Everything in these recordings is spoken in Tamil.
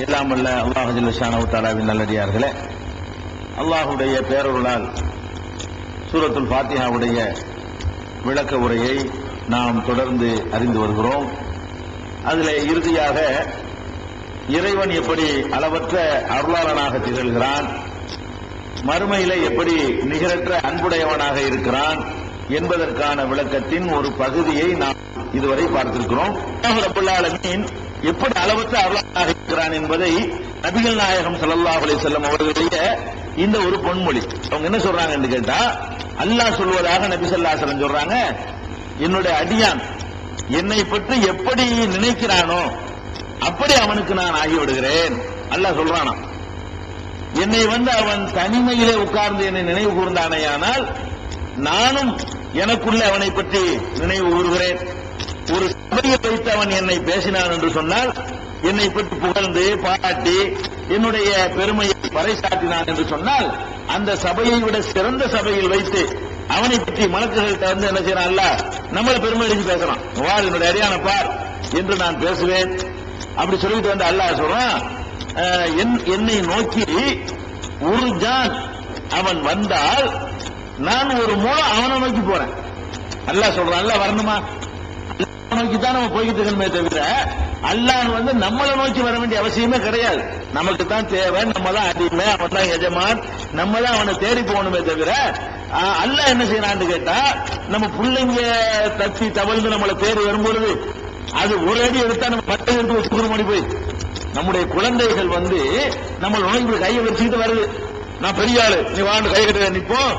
எல்லாம் வல்ல அல்லாஹ் ஜல்லஷானு தாலாவின் நல்லடியார்களே அல்லாஹுடைய பேரருளால் சூரத்துல் ஃபாத்திஹாவுடைய விளக்க உரையை நாம் தொடர்ந்து அறிந்து வருகிறோம். அதில் இறுதியாக இறைவன் எப்படி அளவற்ற அருளாளனாக திகழ்கிறான் மறுமையில எப்படி நிகரற்ற அன்புடையவனாக இருக்கிறான் என்பதற்கான விளக்கத்தின் ஒரு பகுதியை நாம் இதுவரை பார்த்திருக்கிறோம். அல்லாஹ் எப்படி அளவற்ற அருளாக இருக்கிறான் என்பதை நபிகள் நாயகம் சல்லாஹ் அலி செல்லம் அவர்களுடைய இந்த ஒரு பொன்மொழி. அவங்க என்ன சொல்றாங்கன்னு கேட்டா அல்லாஹ் சொல்வதாக நபி ஸல்லல்லாஹு சொல்றாங்க என்னுடைய அடியான் என்னை பற்றி எப்படி நினைக்கிறானோ அப்படி அவனுக்கு நான் ஆகிவிடுகிறேன். அல்லாஹ் சொல்றானா என்னை வந்து அவன் தனிமையிலே உட்கார்ந்து என்னை நினைவு கூர்ந்தானே ஆனால் நானும் எனக்குள்ள அவனை பற்றி நினைவு கூறுகிறேன். ஒரு சபையை வைத்து அவன் என்னை பேசினான் என்று சொன்னால் என்னை பற்றி புகழ்ந்து பாராட்டி என்னுடைய பெருமையை பறைசாட்டினான் என்று சொன்னால் அந்த சபையை விட சிறந்த சபையில் வைத்து அவனை பற்றி மலக்குகள்கிட்ட வந்து என்ன செய்யறான் அல்ல நம்மள பெருமை அடிச்சு பேசுறான் வார் என்னுடைய அறியான பார் என்று நான் பேசுவேன். அப்படி சொல்லிட்டு வந்து அல்லாஹ் சொல்றான் என்- என்னை நோக்கி ஒரு ஜான் அவன் வந்தால் நான் ஒரு மூலம் அவனை நோக்கி போறேன். அல்லாஹ் சொல்றான் அல்ல வரணுமா? நோக்கி தான் நம்ம போய்கிட்டு இருக்கணுமே தவிர அல்லாஹ் வந்து நம்மளை நோக்கி வர வேண்டிய அவசியமே கிடையாது. நமக்கு தான் தேவை நம்ம தான் அடிமை அவன் தான் எஜமான் நம்ம தான் அவனை தேடி போகணுமே தவிர ஆஹ், அல்லாஹ் என்ன செய்யறான்னு கேட்டா நம்ம பிள்ளைங்க தத்தி தவழ்ந்து நம்மளை தேடி வரும்பொழுது அது ஒரு அடி எடுத்தா நம்ம பட்டை எடுத்து வச்சுக்கிற மணி போய் நம்முடைய குழந்தைகள் வந்து நம்ம நோய்க்கு கையை வச்சுக்கிட்டு வருது. நான் பெரிய ஆளு நீ வாண்டு கை கட்ட நிற்போம்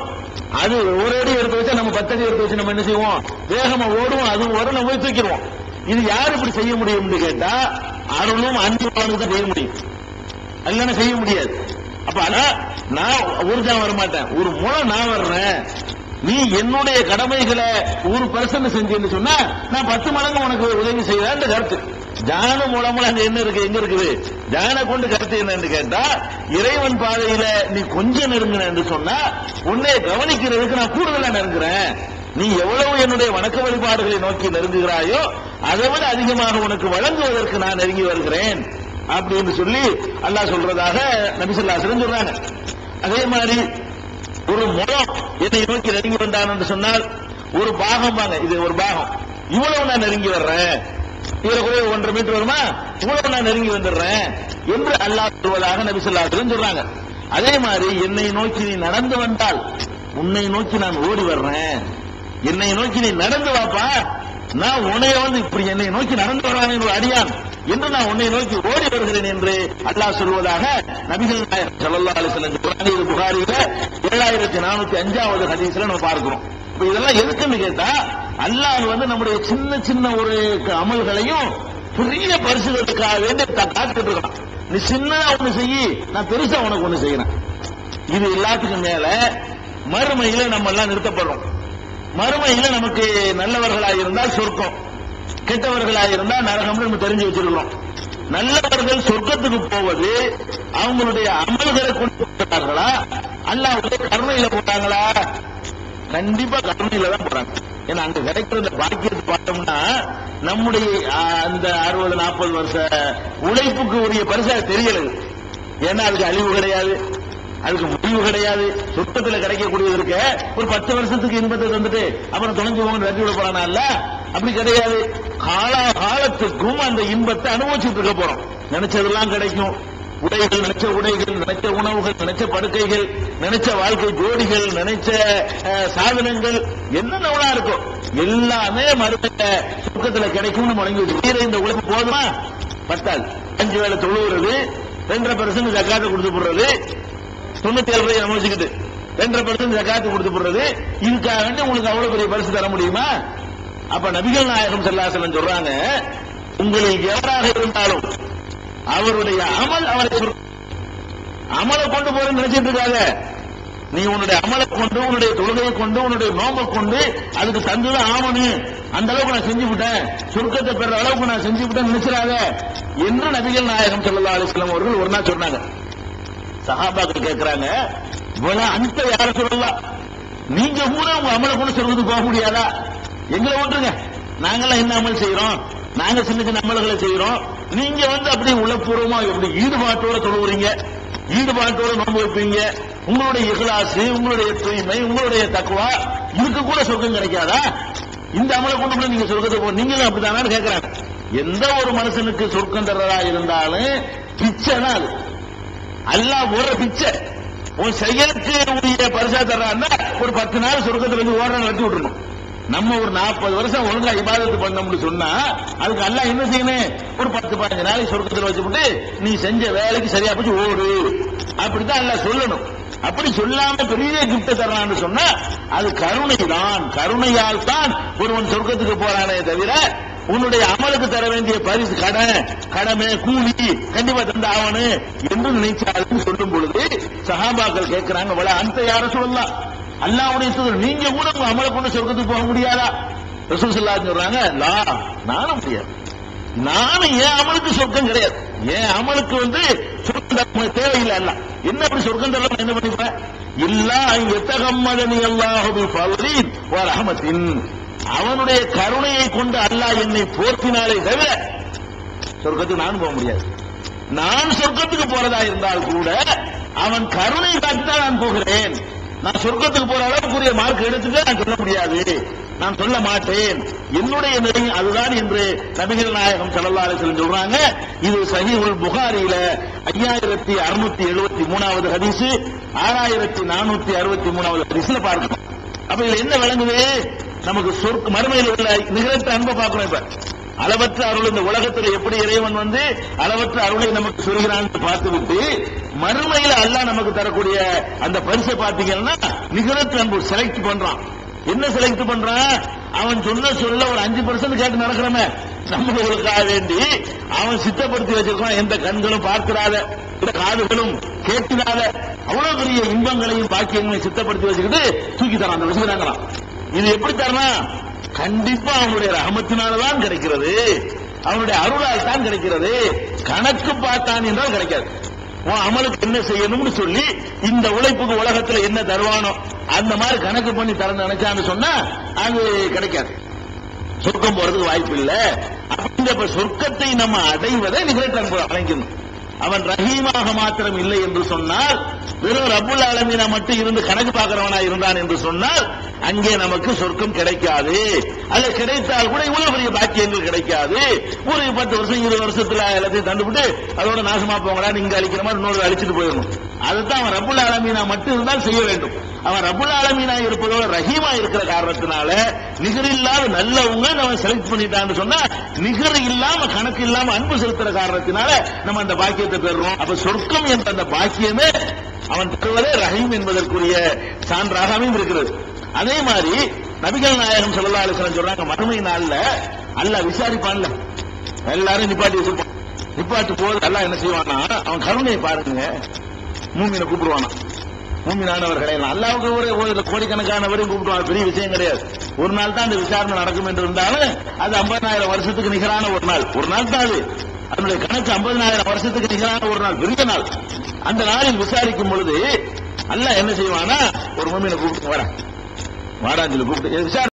அது ஒரு அடி எடுத்து வச்சா நம்ம பத்து அடி எடுத்து வச்சு நம்ம என்ன செய்வோம்? வேகமா ஓடுவோம். அது வரும் நம்ம போய் தூக்கிடுவோம். இது யார் இப்படி செய்ய முடியும்னு கேட்டா அருளும் அன்புமானுக்கு தான் செய்ய முடியும். இல்லைன்னா செய்ய முடியாது. அப்ப ஆனா நான் ஊர்ஜா வர மாட்டேன் ஒரு முறை நான் வர்றேன். நீ என்னுடைய கடமைகளை ஒரு பர்சன்ட் செஞ்சேன்னு சொன்னா நான் பத்து மடங்கு உனக்கு உதவி செய்வேன் கருத்து. ஜான மூலமா அங்க என்ன இருக்கு எங்க இருக்குது? ஜான கொண்டு கருத்து என்னன்னு கேட்டா இறைவன் பாதையில நீ கொஞ்சம் நெருங்கின என்று சொன்னா உன்னை கவனிக்கிறதுக்கு நான் கூடுதலா நெருங்குறேன். நீ எவ்வளவு என்னுடைய வணக்க வழிபாடுகளை நோக்கி நெருங்குகிறாயோ அதை விட அதிகமாக உனக்கு வழங்குவதற்கு நான் நெருங்கி வருகிறேன் அப்படின்னு சொல்லி அல்லாஹ் சொல்றதாக நபிசல்லாசலம் சொல்றாங்க. அதே மாதிரி ஒரு முழம் என்னை நோக்கி நெருங்கி வந்தான் என்று சொன்னால் ஒரு பாகம் வாங்க இது ஒரு பாகம். இவ்வளவு நான் நெருங்கி வர்றேன். இவரை கூட ஒன்றரை மீட்டர் வருமா? இவ்வளவு நான் நெருங்கி வந்துடுறேன் என்று அல்லாஹ் சொல்வதாக நபிசல்லாசலம் சொல்றாங்க. அதே மாதிரி என்னை நோக்கி நீ நடந்து வந்தால் உன்னை நோக்கி நான் ஓடி வர்றேன். என்னை நோக்கி நீ நடந்து வாப்பா. நான் உன்னைய வந்து இப்படி என்னை நோக்கி நடந்து வர்றான் ஒரு அடியான் என்று நான் உன்னை நோக்கி ஓடி வருகிறேன் என்று அல்லாஹ் சொல்வதாக நபிகள் நாயர் சல்லா அலைஹி குரானியில் புகாரியில ஏழாயிரத்தி நானூத்தி அஞ்சாவது ஹதீஸ்ல நம்ம பார்க்கிறோம். இப்ப இதெல்லாம் எதுக்குன்னு கேட்டா அல்லாஹ் வந்து நம்முடைய சின்ன சின்ன ஒரு க- அமல்களையும் பெரிய பரிசுகளுக்காக வேண்டி த- காத்துட்டு இருக்கான். நீ சின்னதா ஒண்ணு செய்யி நான் பெருசா உனக்கு ஒண்ணு செய்யறேன். இது எல்லாத்துக்கும் மேல மறுமையில நம்ம எல்லாம் நிறுத்தப்படுறோம். மறுமையில நமக்கு நல்லவர்களாக இருந்தால் சொர்க்கம். கெட்டவர்களாக இருந்தா நரகம் நம்ம தெரிஞ்சு வச்சிருக்கிறோம். நல்லவர்கள் சொர்க்கத்துக்கு போவது அவங்களுடைய அமல்களை கொண்டு போகிறார்களா? அல்லாஹ்வுடைய கருணையில போட்டாங்களா கண்டிப்பா கருணையில தான் போறாங்க. ஏன்னா அங்க கிடைக்கிற இந்த பாக்கியத்தை பார்த்தோம்னா நம்முடைய அந்த அறுபது நாற்பது வருஷ உழைப்புக்கு உரிய பரிசா தெரியல ஏன்னா அதுக்கு அழிவு கிடையாது. அதுக்கு முடிவு கிடையாது. சொத்தத்துல கிடைக்கக்கூடியது இருக்க ஒரு பத்து வருஷத்துக்கு இன்பத்தை தந்துட்டு அப்புறம் தொலைஞ்சு போங்க வெட்டி விட போறானா இல்ல? அப்படி கிடையாது. கால காலத்துக்கும் அந்த இன்பத்தை அனுபவிச்சுட்டு இருக்க போறோம். நினைச்சதெல்லாம் கிடைக்கும். உடைகள் நினைச்ச உடைகள் நினைச்ச உணவுகள் நினைச்ச படுக்கைகள் நினைச்ச வாழ்க்கை ஜோடிகள் நினைச்ச சாதனங்கள் என்னென்ன இருக்கும் எல்லாமே மறுத்த சுக்கத்துல கிடைக்கும்னு முடங்கி வச்சு இந்த உலகம் போதுமா? பத்தாது. அஞ்சு வேலை தொழுவுறது ரெண்டரை பர்சன்ட் ஜக்காத்து கொடுத்து போடுறது தொண்ணூத்தி ஏழு ரூபாய் நம்ம வச்சுக்கிட்டு ரெண்டரை பர்சன்ட் ஜக்காத்து கொடுத்து போடுறது இதுக்காக வேண்டி உங்களுக்கு அவ்வளவு பெரிய பரிசு தர முடியுமா? அப்ப நபிகள் நாயகம் செல்லாசலம் சொல்றாங்க உங்களில் எவராக இருந்தாலும் அவருடைய அமல் அவரை அமலை கொண்டு போற நினைச்சிட்டு இருக்காத. நீ உன்னுடைய அமலை கொண்டு உன்னுடைய தொழுகையை கொண்டு உன்னுடைய நோம்பை கொண்டு அதுக்கு தந்துதான் ஆமனு அந்த அளவுக்கு நான் செஞ்சு விட்டேன் சுருக்கத்தை பெற அளவுக்கு நான் செஞ்சு விட்டேன் நினைச்சிடாத. என்று நபிகள் நாயகம் ஸல்லல்லாஹு அலிஸ்லாம் அவர்கள் ஒரு நாள் சொன்னாங்க. சஹாபாக்கள் கேட்கிறாங்க இவ்வளவு அந்த யார சொல்லலாம் நீங்க கூட உங்க அமலை கொண்டு சொல்றது போக முடியாதா? எங்களை ஓட்டுங்க. நாங்கெல்லாம் என்ன அமல் செய்யறோம் நாங்க சின்ன சின்ன அமல்களை செய்யறோம் நீங்க வந்து அப்படி உளப்பூர்வமா எப்படி ஈடுபாட்டோட தொழுவுறீங்க? ஈடுபாட்டோட நோன்பு வைப்பீங்க? உங்களுடைய இகலாசு உங்களுடைய தூய்மை உங்களுடைய தக்குவா இதுக்கு கூட சொர்க்கம் கிடைக்காதா? இந்த அமலை கொண்டு போய் நீங்க சொர்க்கத்தை போ நீங்களும் அப்படித்தானு கேட்கிறாங்க எந்த ஒரு மனுஷனுக்கு சொர்க்கம் தர்றதா இருந்தாலும் பிச்சை அது. அல்லாஹ் ஒரு பிச்சை. உன் செயலுக்கு உரிய பரிசா தர்றான்னா ஒரு பத்து நாள் சொர்க்கத்துல இருந்து ஓரம் நடத்தி விட்டுறணும். நம்ம ஒரு நாற்பது வருஷம் ஒழுங்கா இபாதத்து பண்ணோம்னு சொன்னா அதுக்கு அல்லாஹ் என்ன செய்யணும்? ஒரு பத்து பதினஞ்சு நாளைக்கு சொர்க்கத்தில் வச்சுவிட்டு நீ செஞ்ச வேலைக்கு சரியா போச்சு ஓடு. அப்படித்தான் எல்லாம் சொல்லணும். அப்படி சொல்லாம பெரிய கிப்ட தர்றான்னு சொன்னா அது கருணை தான் கருணையால் தான் ஒருவன் சொர்க்கத்துக்கு போறானே தவிர உன்னுடைய அமலுக்கு தர வேண்டிய பரிசு கடன் கடமை கூலி கண்டிப்பா தந்த ஆவணு என்று நினைச்சாலும் சொல்லும் பொழுது சஹாபாக்கள் கேட்கிறாங்க அந்த யாரும் சொல்லலாம் அல்லாவுடைய தூதர் நீங்க கூட உங்க அமலை கொண்டு சொர்க்கத்துக்கு போக முடியாதா? ரசூல் ஸல்லல்லாஹு சொல்றாங்க லா நானும் முடியாது. நானும் என் அமலுக்கு சொர்க்கம் கிடையாது. என் அமலுக்கு வந்து சொர்க்கம் தேவையில்லை அல்ல. என்ன அப்படி சொர்க்கம் தரலாம் என்ன பண்ணிப்பேன்? இல்லா எத்தகம்மதனி அல்லாஹு பலரின் ஒரு வ அவனுடைய கருணையை கொண்டு அல்லாஹ் என்னை போர்த்தினாலே தவிர சொர்க்கத்துக்கு நானும் போக முடியாது. நான் சொர்க்கத்துக்கு போறதா இருந்தால் கூட அவன் கருணை காட்டிதான் நான் போகிறேன். நான் சொர்க்கத்துக்கு போற அளவுக்குரிய மார்க் எடுத்துட்டு நான் சொல்ல முடியாது. நான் சொல்ல மாட்டேன். என்னுடைய நிலை அதுதான் என்று நபிகள் நாயகம் ஸல்லல்லாஹு சொல்றாங்க. இது சஹீஹுல் புகாரியில ஐயாயிரத்தி அறுநூத்தி எழுபத்தி மூணாவது ஹதீஸ் ஆறாயிரத்தி நானூத்தி அறுபத்தி மூணாவது ஹதீஸ்ல பார்க்கணும் அப்ப இதுல என்ன விளங்குது? நமக்கு சொர்க்க மறுமையில் உள்ள நிகழ்த்த அன்பை பார்க்கணும் இப்ப. அளவற்ற அருள் இந்த உலகத்துல எப்படி இறைவன் வந்து அளவற்ற அருளை நமக்கு சொல்கிறான்னு பார்த்துவிட்டு மறுமையில அல்லாஹ் நமக்கு தரக்கூடிய அந்த பரிசை பார்த்தீங்கன்னா நிகரத்து அன்பு செலக்ட் பண்றான். என்ன செலக்ட் பண்றான்? அவன் சொன்ன சொல்ல ஒரு அஞ்சு பர்சன்ட் கேட்டு நடக்கிறமே. நம்மளுக்காக வேண்டி அவன் சித்தப்படுத்தி வச்சிருக்கான் எந்த கண்களும் பார்க்கிறாத இந்த காதுகளும் கேட்கிறாத அவ்வளவு பெரிய இன்பங்களையும் பாக்கியங்களையும் சித்தப்படுத்தி வச்சுக்கிட்டு தூக்கி தரான். அந்த விஷயம் இது எப்படி தரணும் கண்டிப்பா அவனுடைய ரகமத்தினால்தான் கிடைக்கிறது. அவனுடைய அருளால் தான் கிடைக்கிறது. கணக்கு பார்த்தான் என்றால் கிடைக்காது. அமலுக்கு என்ன செய்யணும்னு சொல்லி இந்த உழைப்புக்கு உலகத்துல என்ன தருவானோ அந்த மாதிரி கணக்கு பண்ணி தர நினைச்சான்னு சொன்னா அது கிடைக்காது. சொர்க்கம் போறதுக்கு வாய்ப்பு இல்லை. அப்படிங்கிற சொர்க்கத்தை நம்ம அடைவதை நிகழ்ச்சி வழங்கணும் அவன் ரஹீமாக மாத்திரம் இல்லை என்று சொன்னால் வெறும் ரபுல் ஆலமீனா மட்டும் இருந்து கணக்கு பார்க்கிறவனா இருந்தான் என்று சொன்னால் அங்கே நமக்கு சொர்க்கம் கிடைக்காது. அது கிடைத்தால் கூட இவ்வளவு பெரிய பாக்கியங்கள் கிடைக்காது. ஒரு பத்து வருஷம் இருபது வருஷத்துல எல்லாத்தையும் தண்டுபிட்டு அதோட நாசமா போங்கடா நீங்க அழிக்கிற மாதிரி இன்னொரு அழிச்சிட்டு போயிடணும். அதுதான் அவன் ரபுல் ஆலமீனா மட்டும் இருந்தால் செய்ய வேண்டும். அவன் ரபுல் ஆலமீனா இருப்பதோட ரஹீமா இருக்கிற காரணத்தினால நிகர் இல்லாத நல்லவங்க நம்ம செலக்ட் பண்ணிட்டான்னு சொன்னா நிகர் இல்லாம கணக்கு இல்லாம அன்பு செலுத்துற காரணத்தினால நம்ம அந்த பாக்கியத்தை பெறுறோம். அப்ப சொர்க்கம் என்ற அந்த பாக்கியமே அவன் தருவதே ரஹீம் என்பதற்குரிய சான்றாகவும் இருக்கிறது. அதே மாதிரி நபிகள் நாயகம் சொல்லலா அலைஹி சொல்றாங்க மறுமை நாள்ல அல்ல விசாரிப்பான்ல. எல்லாரும் நிப்பாட்டி வச்சிருப்பான். நிப்பாட்டு போது அல்லாஹ் என்ன செய்வானா அவன் கருணையை பாருங்க. மூமினை கூப்பிடுவானா? மூமினானவர்களே அல்லாவுக்கு ஒரு கோடிக்கணக்கானவரையும் கூப்பிடுவாங்க பெரிய விஷயம் கிடையாது. ஒரு நாள் தான் அந்த விசாரணை நடக்கும் என்று இருந்தாலும் அது ஐம்பதாயிரம் வருஷத்துக்கு நிகரான ஒரு நாள். ஒரு நாள் தான் அது. அதனுடைய கணக்கு ஐம்பதாயிரம் வருஷத்துக்கு நிகரான ஒரு நாள் பெரிய நாள். அந்த நாளில் விசாரிக்கும் பொழுது அல்ல என்ன செய்வானா ஒரு மூமினை கூப்பிட்டு வரேன். வாடான்னு கூப்பிட்டு விசாரணை